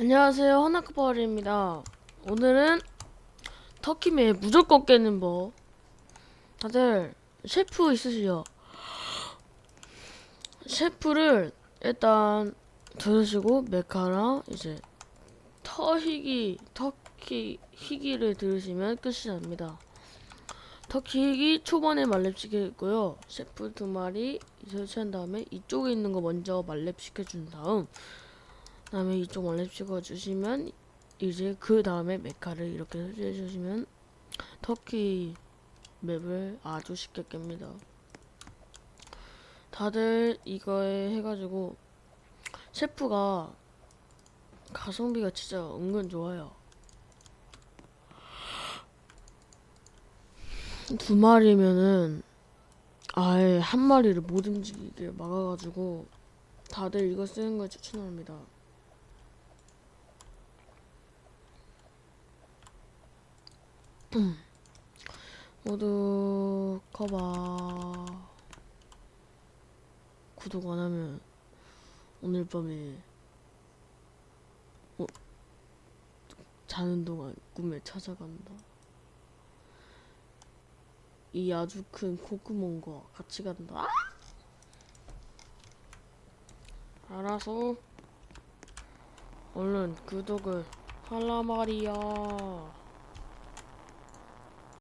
안녕하세요. 허나크버리입니다. 오늘은 터키매 무조건 깨는 법. 다들 셰프 있으시죠? 셰프를 일단 들으시고 메카랑 이제 터희기 터키 희기를 들으시면 끝이 납니다. 터키 희기 초반에 말렙시키고요. 셰프 두 마리 설치한 다음에 이쪽에 있는 거 먼저 말렙시켜 준 다음 그 다음에 이쪽 원래 찍어 주시면 이제 그 다음에 메카를 이렇게 설치해 주시면 터키 맵을 아주 쉽게 깹니다. 다들 이거에 해가지고 셰프가 가성비가 진짜 은근 좋아요. 두 마리면은 아예 한 마리를 못 움직이게 막아가지고 다들 이거 쓰는 걸 추천합니다. 모두 커봐 구독 안 하면 오늘 밤에 어, 자는 동안 꿈에 찾아간다. 이 아주 큰 콧구멍과 같이 간다. 아! 알아서 얼른 구독을 하라 말이야